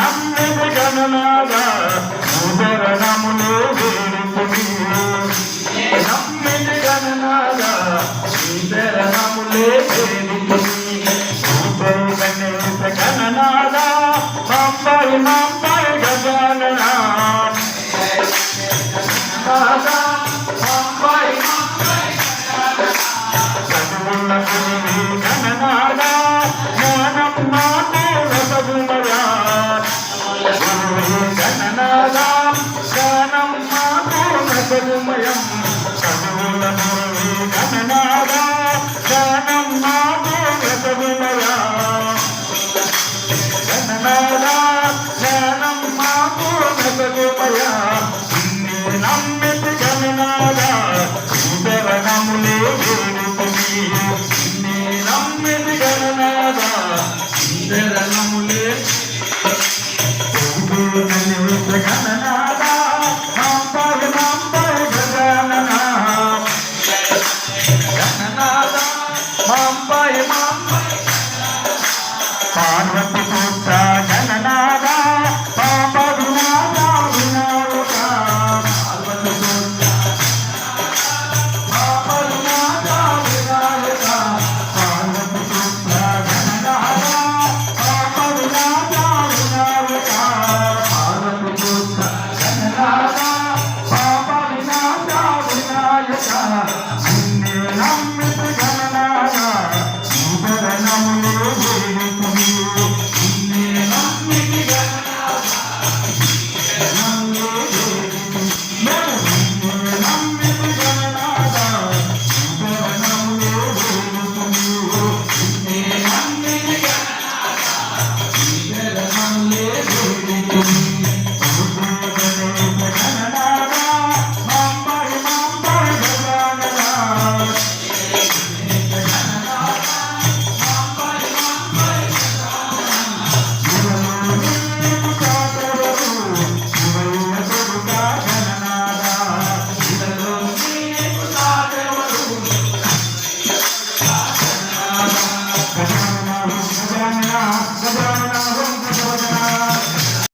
నమ్మెను జనలారా ఉదరణములు వేడుకుని నమ్మెను జనలారా ఉదరణములే వేడుకుని గణనాదా పంపై Mampa ฐานบั